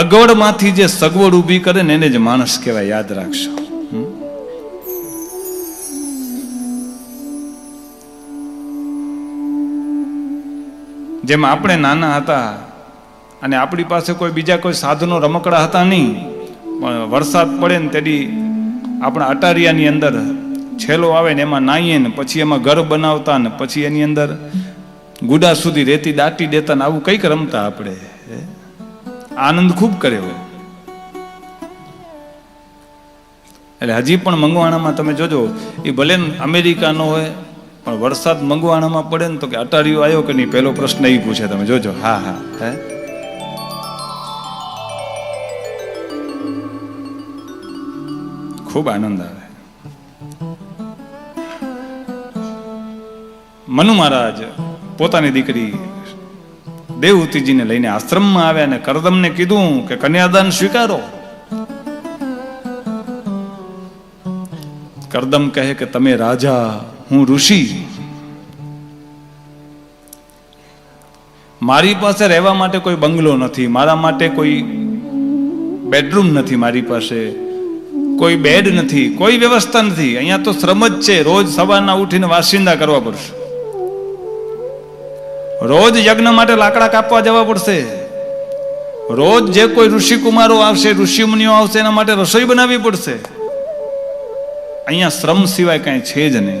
અગવડમાંથી જે સગવડ ઊભી કરે ને એને જ માણસ કહેવાય, યાદ રાખશો? જેમ આપણે નાના હતા અને આપણી પાસે કોઈ બીજા કોઈ સાધનો રમકડા હતા નહીં, પણ વરસાદ પડે ને તેની આપણા અટારિયાની અંદર છેલ્લો આવે ને એમાં નાહીએ ને પછી એમાં ઘર બનાવતા ને પછી એની અંદર ગુડા સુધી રેતી દાટી દેતા ને આવું કંઈક રમતા આપણે? આનંદ ખૂબ કર્યો એટલે હજી પણ મંગવાણામાં તમે જોજો, એ ભલે અમેરિકાનો હોય, પણ વરસાદ મંગવાણામાં પડે ને તો કે અટારીઓ આવ્યો કે નહીં, પહેલો પ્રશ્ન એ પૂછે તમે, જોજો, હા હા, હે? ખૂબ આનંદ આવે. મનુ મહારાજ પોતાની દીકરી દેવહૂતિજીને લઈને આશ્રમમાં આવ્યા અને કરદમને કીધું કે કન્યાદાન સ્વીકારો. કરદમ કહે કે તમે રાજા, હું ઋષિ. મારી પાસે રહેવા માટે કોઈ બંગલો નથી, મારા માટે કોઈ બેડરૂમ નથી મારી પાસે, કોઈ બેડ નથી, કોઈ વ્યવસ્થા નથી. અહીંયા તો શ્રમ જ છે, રોજ સવારના ઉઠીને વાસિંદા કરવા પડશે. રોજ યજ્ઞ માટે લાકડા કાપવા જવા પડશે. રોજ જે કોઈ ઋષિ કુમારો આવશે ઋષિ મુનિઓ આવશે, એના માટે રસોઈ બનાવવી પડશે. અહીંયા શ્રમ સિવાય કાંઈ છે જ નહીં.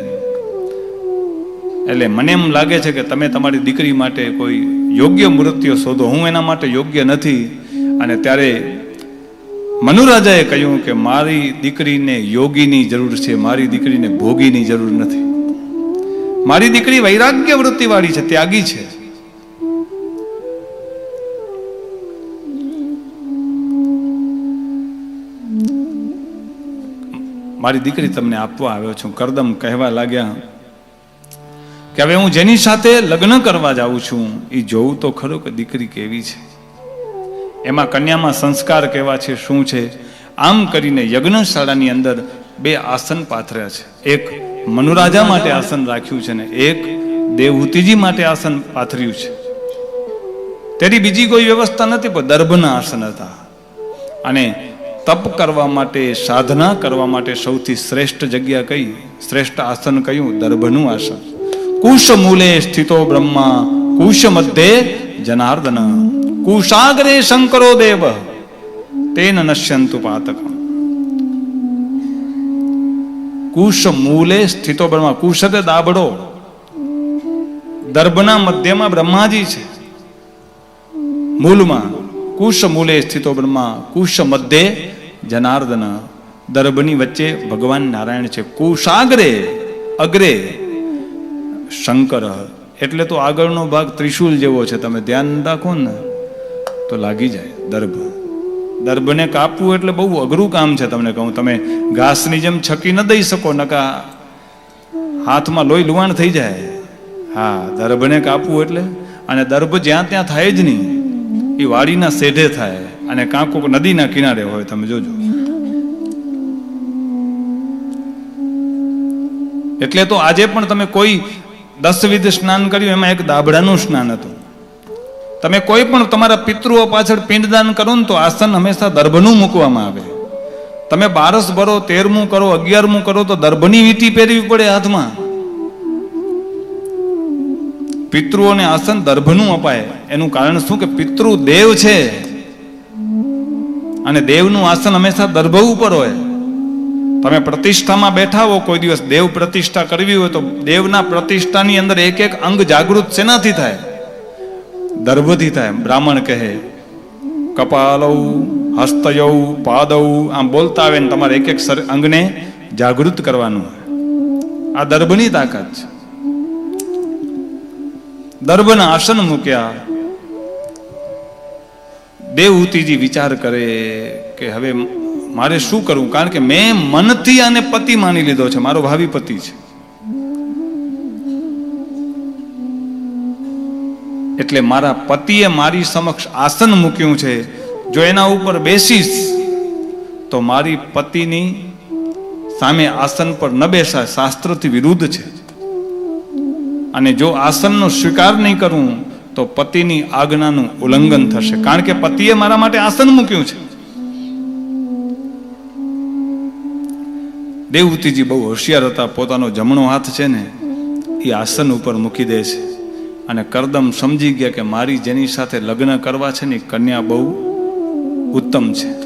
એટલે મને એમ લાગે છે કે તમે તમારી દીકરી માટે કોઈ યોગ્ય મૃત્યુ શોધો. હું એના માટે યોગ્ય નથી. અને ત્યારે મનુરાજાએ કહ્યું કે મારી દીકરીને યોગીની જરૂર છે, મારી દીકરીને ભોગીની જરૂર નથી. મારી દીકરી વૈરાગ્ય વૃત્તિવાળી છે, ત્યાગી છે. મારી દીકરી તમને આપવા આવ્યો છું. કરદમ કહેવા લાગ્યા કે હવે હું જેની સાથે લગ્ન કરવા જાઉં છું એ જોઉં તો ખરો કે દીકરી કેવી છે. એમાં કન્યામાં સંસ્કાર કેવા છે, શું છે? આમ કરીને યજ્ઞશાળાની અંદર બે આસન પાથર્યા છે. એક મનુરાજા માટે આસન રાખ્યું છે ને એક દેવહૂતિજી માટે આસન પાથર્યું છે. તેની બીજી કોઈ વ્યવસ્થા નથી, પણ દર્ભના આસન હતા. અને તપ કરવા માટે, સાધના કરવા માટે સૌથી શ્રેષ્ઠ જગ્યા કઈ? શ્રેષ્ઠ આસન કયું? દર્ભનું આસન. કુશ મૂલે સ્થિતો બ્રહ્મા કુશ મધ્યે જનાર્દન. કુશાગરે શંકરો દેવ, તેન નશ્યંતુ પાતક કુશ મૂલે સ્થિતો બ્રહ્મા કુશ એટલે દાબડો દર્ભના મધ્યમાં બ્રહ્માજી છે. મૂલમાં કુશ મૂલે સ્થિતો બ્રહ્મા કુશ મધ્યે જનાર્દન દર્ભની વચ્ચે ભગવાન નારાયણ છે. કુશાગ્રે, અગ્રે, શંકર, એટલે તો આગળનો ભાગ ત્રિશુલ જેવો છે. તમે ધ્યાન રાખો ને, તો લાગી જાય દર્ભ. દર્ભને કાપવું એટલે બહુ અઘરું કામ છે તમને કહું. તમે ઘાસની જેમ છકી ન દઈ શકો, નકા હાથમાં લોહી લુવાણ થઈ જાય. હા, દર્ભને કાપવું એટલે. અને દર્ભ જ્યાં ત્યાં થાય જ નહીં, એ વાડીના શેઢે થાય. અને કાંકુક નદીના કિનારે હોય, તમે જોજો. એટલે તો આજે પણ તમે કોઈ દસવિધ સ્નાન કર્યું, એમાં એક દાભડાનું સ્નાન હતું. તમે કોઈ પણ તમારા પિતૃઓ પાછળ પિંડદાન કરો ને તો આસન હંમેશા દર્ભનું મૂકવામાં આવે. તમે બારસ ભરો, તેરમું કરો, અગિયારમું કરો, તો દર્ભની વીટી પહેરવી પડે હાથમાં. પિતૃઓને આસન દર્ભનું અપાય. એનું કારણ શું? કે પિતૃ દેવ છે. અને દેવનું આસન હંમેશા દર્ભ ઉપર હોય. તમે પ્રતિષ્ઠામાં બેઠા હો, કોઈ દિવસ દેવ પ્રતિષ્ઠા કરવી હોય તો દેવના પ્રતિષ્ઠાની અંદર એક એક અંગ જાગૃત શેનાથી થાય? દર્ભથી થાય બ્રાહ્મણ કહે. કપાલવ, હસ્તયવ, પાદવ, આમ બોલતા આવે ને તમારે એક એક અંગને જાગૃત કરવાનું હોય. આ દર્ભની તાકાત છે. દર્ભના આસન મૂક્યા. દેવહૂતિજી વિચાર કરે કે હવે મારે શું કરવું? કારણ કે મેં મનથી આને પતિ માની લીધો છે. મારો ભાવિ પતિ છે. એટલે મારા પતિએ મારી સમક્ષ આસન મૂક્યું છે. જો એના ઉપર બેસીશ, તો મારી પતિની સામે આસન પર ન બેસાય. શાસ્ત્રથી વિરુદ્ધ છે. અને જો આસનનો સ્વીકાર નહીં કરું તો પતિની આજ્ઞાનું ઉલ્લંઘન થશે. કારણ કે પતિએ મારા માટે આસન મૂક્યું છે. દેવતીજી બહુ હોશિયાર હતા. પોતાનો જમણો હાથ છે ને, એ આસન ઉપર મૂકી દે છે. અને કરદમ સમજી ગયા કે મારી જેની સાથે લગ્ન કરવા છે ને કન્યા બહુ ઉત્તમ છે.